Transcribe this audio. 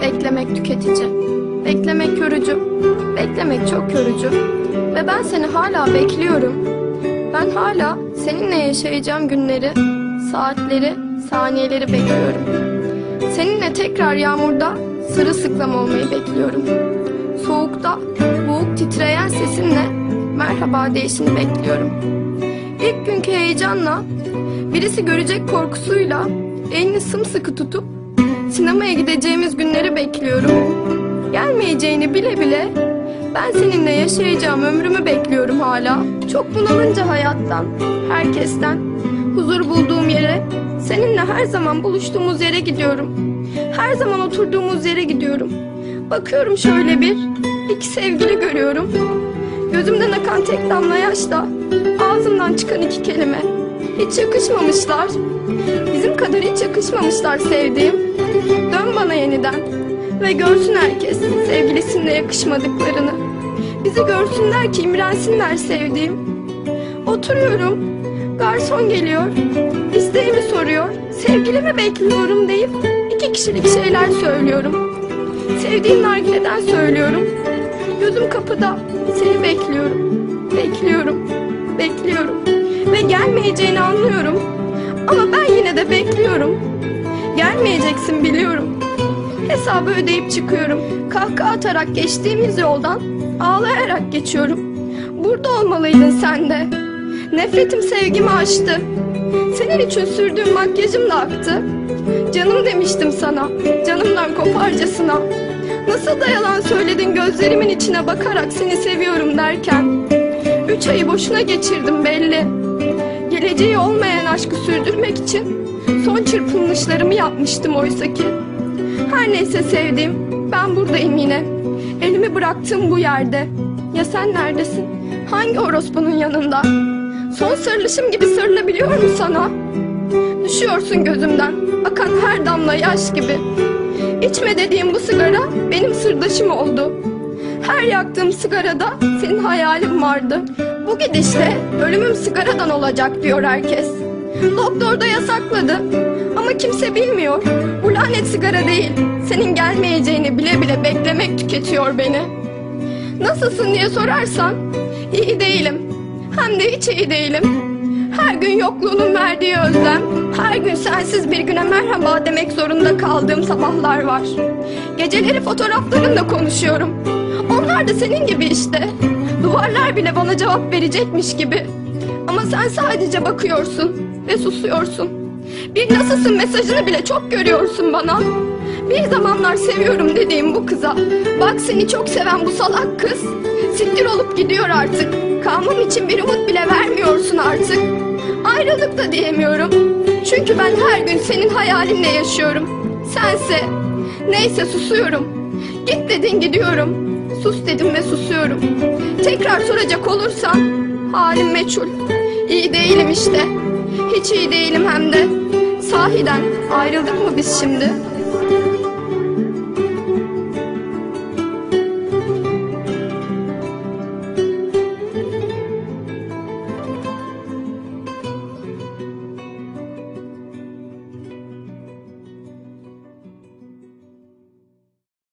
Beklemek tüketici. Beklemek yorucu. Beklemek çok yorucu. Ve ben seni hala bekliyorum. Ben hala seninle yaşayacağım günleri, saatleri, saniyeleri bekliyorum. Seninle tekrar yağmurda sırılsıklam olmayı bekliyorum. Soğukta boğuk titreyen sesinle merhaba deyişini bekliyorum. İlk günkü heyecanla, birisi görecek korkusuyla elini sımsıkı tutup sinemaya gideceğimiz günleri bekliyorum. Gelmeyeceğini bile bile ben seninle yaşayacağım ömrümü bekliyorum hala. Çok bunalınca hayattan, herkesten, huzur bulduğum yere, seninle her zaman buluştuğumuz yere gidiyorum. Her zaman oturduğumuz yere gidiyorum. Bakıyorum şöyle bir, iki sevgili görüyorum. Gözümden akan tek damla yaşla, ağzımdan çıkan iki kelime. Hiç yakışmamışlar. Bizim kadar hiç yakışmamışlar sevdiğim. Dön bana yeniden ve görsün herkes sevgilisine yakışmadıklarını. Bizi görsünler ki imrensinler sevdiğim. Oturuyorum, garson geliyor, isteğimi soruyor, sevgilimi bekliyorum deyip iki kişilik şeyler söylüyorum. Sevdiğim nargileden söylüyorum. Gözüm kapıda, seni bekliyorum, bekliyorum, bekliyorum gelmeyeceğini anlıyorum. Ama ben yine de bekliyorum. Gelmeyeceksin biliyorum. Hesabı ödeyip çıkıyorum. Kahkaha atarak geçtiğimiz yoldan ağlayarak geçiyorum. Burada olmalıydın sen de. Nefretim sevgimi aştı. Senin için sürdüğüm makyajım da aktı. Canım demiştim sana, canımdan koparcasına. Nasıl da yalan söyledin gözlerimin içine bakarak seni seviyorum derken. Üç ayı boşuna geçirdim belli. Geleceği olmayan aşkı sürdürmek için son çırpınışlarımı yapmıştım oysa ki. Her neyse sevdiğim, ben buradayım yine. Elimi bıraktığım bu yerde. Ya sen neredesin? Hangi orospunun yanında? Son sarılışım gibi sarılabiliyor mu sana? Düşüyorsun gözümden, akan her damla yaş gibi. İçme dediğim bu sigara benim sırdaşım oldu. Her yaktığım sigarada senin hayalin vardı. Bu gidişle ölümüm sigaradan olacak diyor herkes. Doktor da yasakladı. Ama kimse bilmiyor. Bu lanet sigara değil. Senin gelmeyeceğini bile bile beklemek tüketiyor beni. Nasılsın diye sorarsan iyi değilim. Hem de hiç iyi değilim. Her gün yokluğunun verdiği özlem, her gün sensiz bir güne merhaba demek zorunda kaldığım sabahlar var. Geceleri fotoğraflarınla konuşuyorum. Onlar da senin gibi işte. Duvarlar bile bana cevap verecekmiş gibi. Ama sen sadece bakıyorsun ve susuyorsun. Bir nasılsın mesajını bile çok görüyorsun bana. Bir zamanlar seviyorum dediğim bu kıza. Bak seni çok seven bu salak kız. Siktir olup gidiyor artık. Kalmam için bir umut bile vermiyorsun artık. Ayrılık da diyemiyorum. Çünkü ben her gün senin hayalinle yaşıyorum. Sense. Neyse susuyorum. Git dedin gidiyorum. Sus dedim ve susuyorum. Tekrar soracak olursan halim meçhul. İyi değilim işte. Hiç iyi değilim hem de. Sahiden ayrıldık mı biz şimdi?